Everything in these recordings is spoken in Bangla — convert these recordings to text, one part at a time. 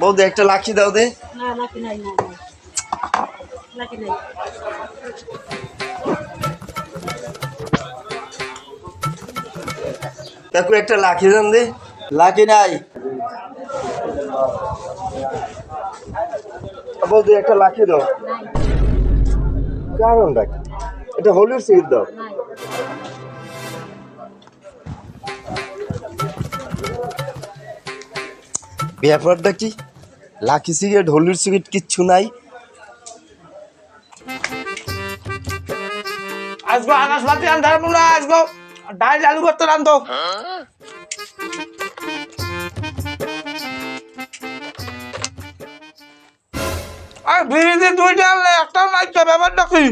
বৌদি একটা লাখি দাও দে। না নাকি নাই না নাই নাকি নাই। কাকু একটা লাখি দেন দে। লাকি নাই। বৌদি একটা লাখি দাও। কারণটা কি? এটা হলুদ সিট দাও। ব্যাপারটা কি? লাকি সিগারেট হলুদ সিগারেট কিচ্ছু নাই। আসব আন্ধার মুলা আসব। আলু ভর্তা রান্ধো। আর বিড়িতে দুইটা আনলে একটাও নাই তো ব্যাপারটা কি?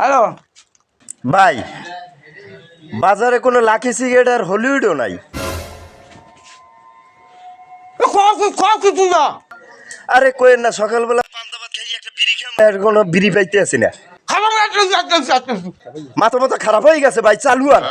হ্যালো। ভাই বাজারে কোনো লাকি সিগারেট আর হলিউডও নাই। আরে কোয়েন না সকালবেলা আর কোনো বিড়ি পাইতে আসি না। মাথা মাথা খারাপ হয়ে গেছে ভাই চালু আর।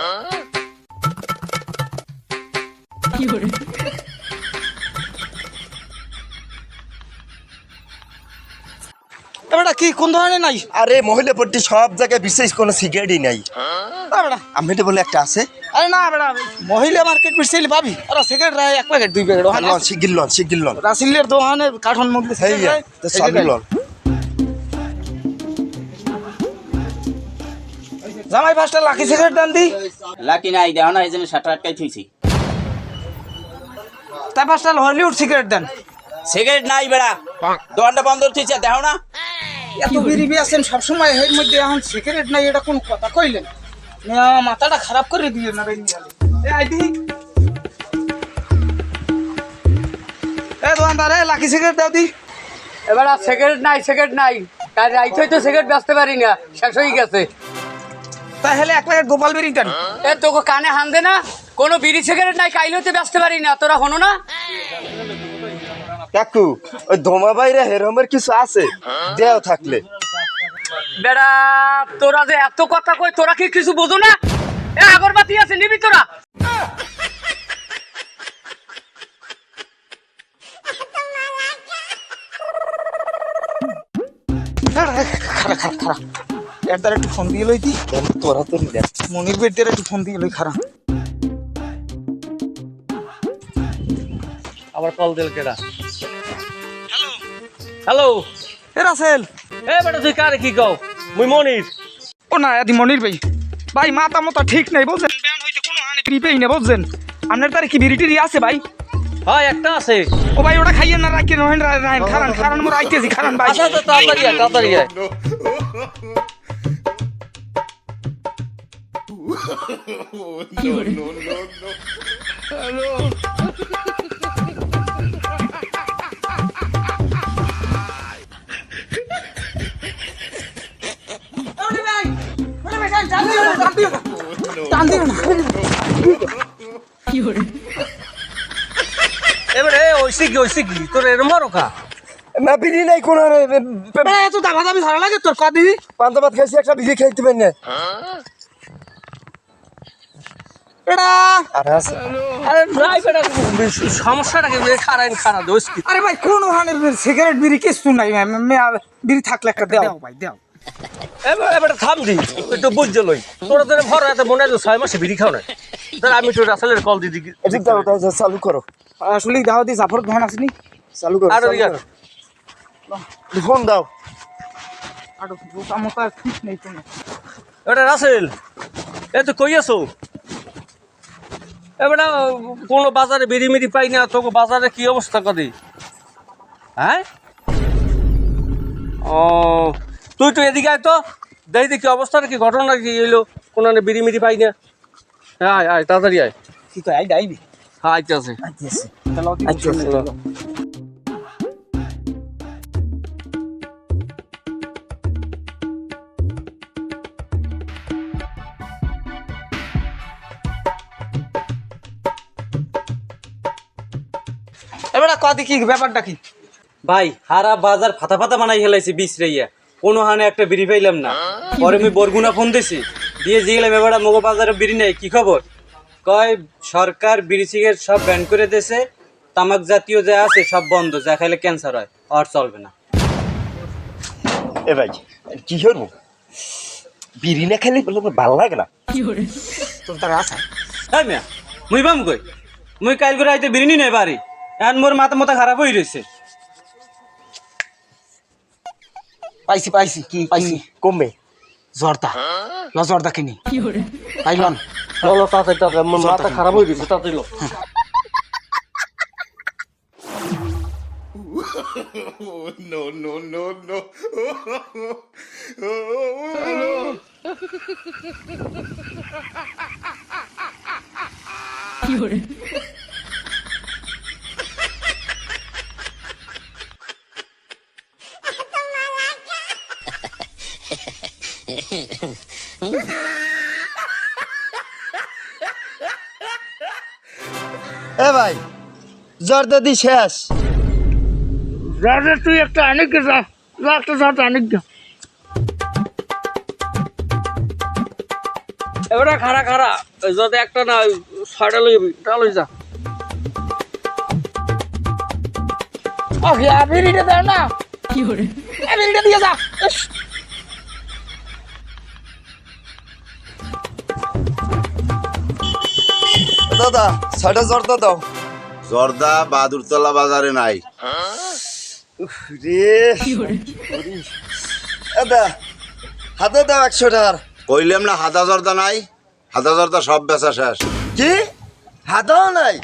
এবারটা কি কোন ধরনের নাই? আরে মহিলা পট্টি সব জায়গায় বিশেষ কোনো সিগারেটই নাই। এবারটা? আমি তো বলে একটা আছে। আরে না বেড়া মহিলা মার্কেট বিরসাইলে পাবি? ওরা সিগারেট রায় এক প্যাকেট দুই প্যাকেট লন শিগির লন শিগির লন। রাসিলের দোকানে কাঠন তো চালু লন। জামাই পাঁচটা লাখি সিগারেট দান দি। লাকি নাই দেও না এই জন্য সাঁটার আটকাই থুইছি। তাই পাঁচটা হলিউড সিগারেট দেন সিগারেট নাই বেড়া। দোকানটা বন্ধ থুইছে দেও না। এত বিরিবি আছেন সবসময় এর মধ্যে এখন সিগারেট নাই এটা কোন কথা কইলেন? না, মাথাটা খারাপ করে দিয়ে না রে এ আইডি। এ দোকানদার এ লাকি সিগারেট দাও দি। এবার আর সিগারেট নাই সিগারেট নাই। তাই রাইতে তো সিগারেট বেচতে পারি না শেষ হয়ে গেছে। তাহলে এক প্যাকেট গোপাল বেরি দেন। এ তোকে কানে হান দে না কোনো বিড়ি সিগারেট নাই কাইলেতে বেচতে পারি না তোরা হনো না? কাকু ওই ধোমা বাইরে হেরমের কিছু আছে? দেও থাকলে। বেড়া তোরা যে এত কথা কই তোরা কি কিছু বোঝো না? এ আগরবাতি আছে নিবি তোরা? এর দ্বারা একটু ফোন দিয়ে লই দি। তোরা তো দেখ মনির একটু ফোন দিয়ে লই খারা আবার কল দিল কেডা? হ্যালো এ রাসেল এ বেটা তুই কারে কি কও মুই মনির ও না আদি মনির ভাই ভাই মাথা মতো ঠিক নাই বলছেন ব্যান হইতে কোনো হানি বিড়ি না বলছেন আপনার তার কি বিড়ি টিড়ি আছে ভাই হয় একটা আছে ও ভাই ওটা খাইয়েন না রাখেন ওহেন রাখেন খারান খারান মোর আইতেছি খারান ভাই আচ্ছা তো তাড়াতাড়ি আয় তাড়াতাড়ি আয় এবারে ওইসি কি ওইসি কি তোর রোকা না বিড়ি নাই কোনো রে, এত দাবা দাবি ধরা লাগে তোর কদি পান্তা ভাত খাইছি একটা বিড়ি খাইতে পারি না। এটা আরে আছে। আরে নাই বেটা সমস্যাটা কি খারাইন খারা দোষ কি? আরে ভাই কোন হানের সিগারেট বিড়ি কিছু নাই বিড়ি থাকলে একটা দেও। ভাই দেও। এবার এবার থাম দি। একটু বুঝতে লই তোরা তোর ভর এত মনে হয় ছয় মাসে বিড়ি খাও না তাহলে আমি একটু রাসেলের কল দিদি এদিক দাও চালু করো। আসলে দাও দি জাফর দোকান আসনি। চালু করো আর ওদিকে ফোন দাও। আর ঠিক নেই কোনো। এটা রাসেল এ তো কই আছো? এবার কোনো বাজারে বিড়ি মিড়ি পাই না তোকে বাজারে কি অবস্থা করে? হ্যাঁ? ও তুই তো এদিকে আয় তো। দেখ দেখি অবস্থাটা কি ঘটনা কি এলো কোনো বিড়ি মিড়ি পাই না। আয় আয় তাড়াতাড়ি আয়। কি হ্যাঁ আইতে আছে। এবার কি ব্যাপারটা কি? ভাই হারা বাজার ফাতা ফাতা বানাই হেলাইছে বিষ রেইয়া। কোনো হানে একটা বিড়ি পাইলাম না। পরে আমি বরগুনা ফোন দিছি। দিয়ে জিগলাম এবার মগো বাজারে বিড়ি নেই কি খবর? কয় সরকার বিড়ি সিগারেট সব ব্যান করে দিয়েছে তামাক জাতীয় যা আছে সব বন্ধ যা খাইলে ক্যান্সার হয় আর চলবে না। এ ভাই কি করব বিড়ি না খেলে ভালো লাগে না। তোর আছে হ্যাঁ মিয়া মুই বাম কই? মুই কাল করে আইতে বিরিনি নেই বাড়ি এখন মোর মাথা মাথা খারাপ হয়ে রয়েছে পাইছি পাইছি কি পাইছি? কমবে। জর্দা। ল জর্দা কিনি। পাইলন চলো তাড়াতাড়ি আমার মাথা খারাপ হয়ে গেছে তাড়াতাড়ি লো। এ ভাই জর্দা দি শেষ। জর্দা তুই একটা আনিক যা। যা একটা জর্দা আনিক যা এবারে খারা খারা যদি একটা না ছয়টা লই যাবি তা লই যা। ওকে বিড়িটা দাও না। কি করে বিড়িটা দিয়ে যা। দাদা ছয়টা জর্দা দাও। জর্দা বাহাদুরতলা বাজারে নাই। রে দাদা হাতে দাও একশো টাকার। কইলাম না হাদা জর্দা নাই হাদা জর্দা সব বেচা শেষ। কি? হাতেও নাই?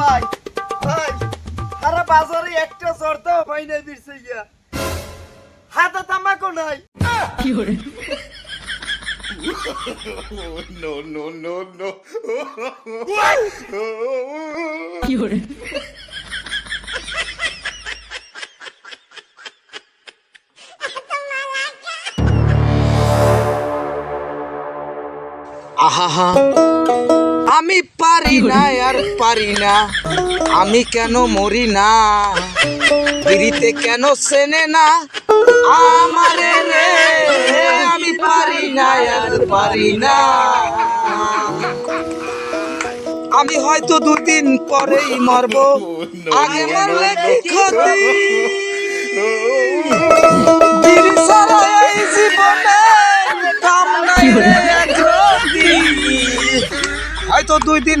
ভাই বাজারে একটা জর্দাও পাই নাই দিচ্ছে গিয়া। হাতে তামাকও নাই। আহা আমি পারি না আর পারি না আমি কেন মরি না? বিড়িতে কেন সেনে না? আমারে রে, আমি পারি না, আর পারি না। আমি হয়তো দুদিন পরেই মরব। আগে মরলে কি ক্ষতি? হয়তো দুই দিন